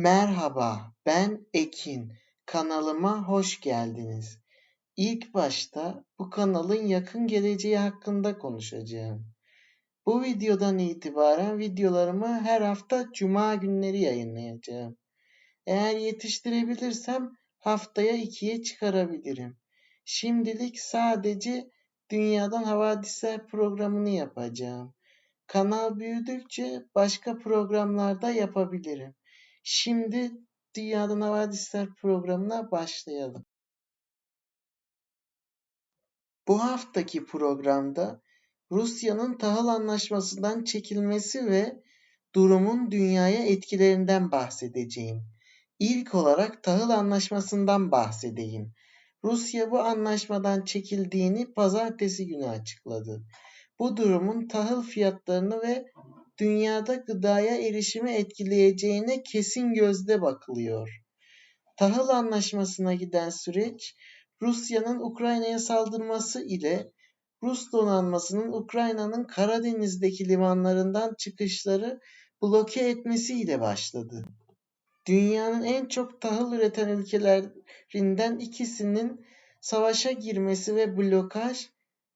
Merhaba, ben Ekin. Kanalıma hoş geldiniz. İlk başta bu kanalın yakın geleceği hakkında konuşacağım. Bu videodan itibaren videolarımı her hafta cuma günleri yayınlayacağım. Eğer yetiştirebilirsem haftaya ikiye çıkarabilirim. Şimdilik sadece Dünyadan Havadisler programını yapacağım. Kanal büyüdükçe başka programlarda yapabilirim. Şimdi Dünyadan Havadisler programına başlayalım. Bu haftaki programda Rusya'nın tahıl anlaşmasından çekilmesi ve durumun dünyaya etkilerinden bahsedeceğim. İlk olarak tahıl anlaşmasından bahsedeyim. Rusya bu anlaşmadan çekildiğini pazartesi günü açıkladı. Bu durumun tahıl fiyatlarını ve dünyada gıdaya erişimi etkileyeceğine kesin gözde bakılıyor. Tahıl anlaşmasına giden süreç Rusya'nın Ukrayna'ya saldırması ile Rus donanmasının Ukrayna'nın Karadeniz'deki limanlarından çıkışları bloke etmesiyle başladı. Dünyanın en çok tahıl üreten ülkelerinden ikisinin savaşa girmesi ve blokaj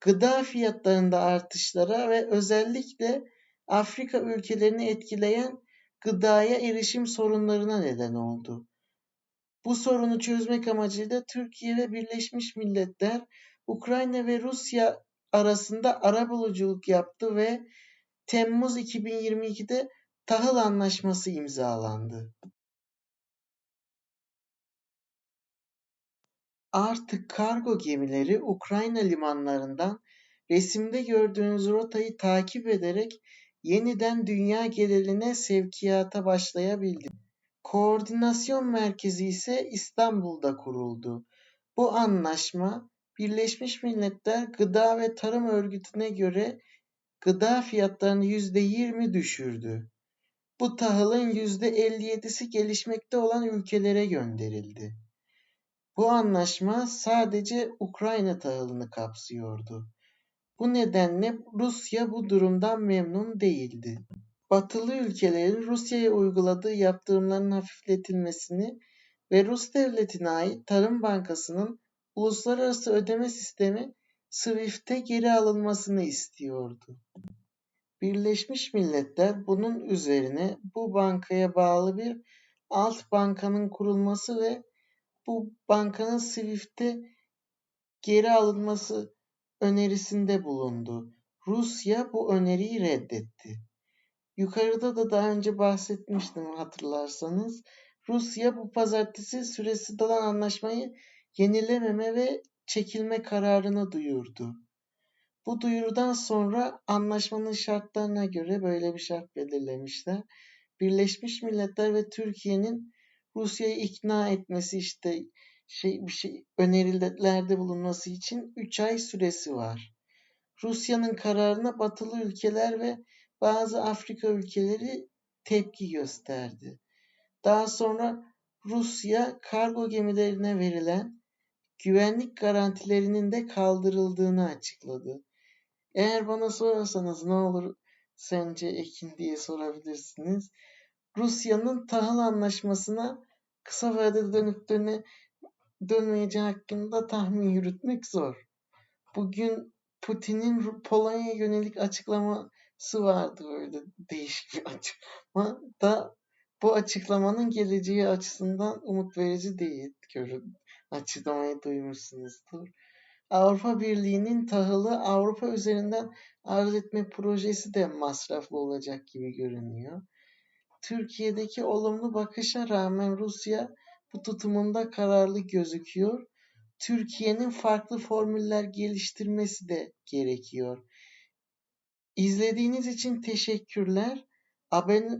gıda fiyatlarında artışlara ve özellikle Afrika ülkelerini etkileyen gıdaya erişim sorunlarına neden oldu. Bu sorunu çözmek amacıyla Türkiye ve Birleşmiş Milletler Ukrayna ve Rusya arasında arabuluculuk yaptı ve Temmuz 2022'de tahıl anlaşması imzalandı. Artık kargo gemileri Ukrayna limanlarından resimde gördüğünüz rotayı takip ederek yeniden dünya geneline sevkiyata başlayabildi. Koordinasyon merkezi ise İstanbul'da kuruldu. Bu anlaşma Birleşmiş Milletler Gıda ve Tarım Örgütü'ne göre gıda fiyatlarını %20 düşürdü. Bu tahılın %57'si gelişmekte olan ülkelere gönderildi. Bu anlaşma sadece Ukrayna tahılını kapsıyordu. Bu nedenle Rusya bu durumdan memnun değildi. Batılı ülkelerin Rusya'ya uyguladığı yaptırımların hafifletilmesini ve Rus devletine ait Tarım Bankası'nın uluslararası ödeme sistemi SWIFT'e geri alınmasını istiyordu. Birleşmiş Milletler bunun üzerine bu bankaya bağlı bir alt bankanın kurulması ve bu bankanın SWIFT'e geri alınması önerisinde bulundu. Rusya bu öneriyi reddetti. Yukarıda da daha önce bahsetmiştim hatırlarsanız. Rusya bu pazartesi süresi dolan anlaşmayı yenilememe ve çekilme kararını duyurdu. Bu duyurudan sonra anlaşmanın şartlarına göre böyle bir şart belirlemişler. Birleşmiş Milletler ve Türkiye'nin Rusya'yı ikna etmesi işte şey bir şey önerilerde bulunması için 3 ay süresi var. Rusya'nın kararına batılı ülkeler ve bazı Afrika ülkeleri tepki gösterdi. Daha sonra Rusya kargo gemilerine verilen güvenlik garantilerinin de kaldırıldığını açıkladı. Eğer bana sorarsanız ne olur sence Ekin diye sorabilirsiniz. Rusya'nın tahıl anlaşmasına kısa vadede dönüp döne, dönmeyeceği hakkında tahmin yürütmek zor. Bugün Putin'in Polonya'ya yönelik açıklaması vardı böyle değişik bir açıklama da bu açıklamanın geleceği açısından umut verici değil. Görün, açıklamayı duymuşsunuzdur. Avrupa Birliği'nin tahılı Avrupa üzerinden arz etme projesi de masraflı olacak gibi görünüyor. Türkiye'deki olumlu bakışa rağmen Rusya bu tutumunda kararlı gözüküyor. Türkiye'nin farklı formüller geliştirmesi de gerekiyor. İzlediğiniz için teşekkürler.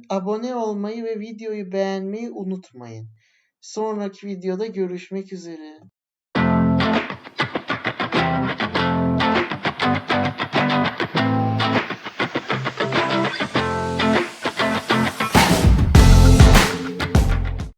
Abone olmayı ve videoyu beğenmeyi unutmayın. Sonraki videoda görüşmek üzere.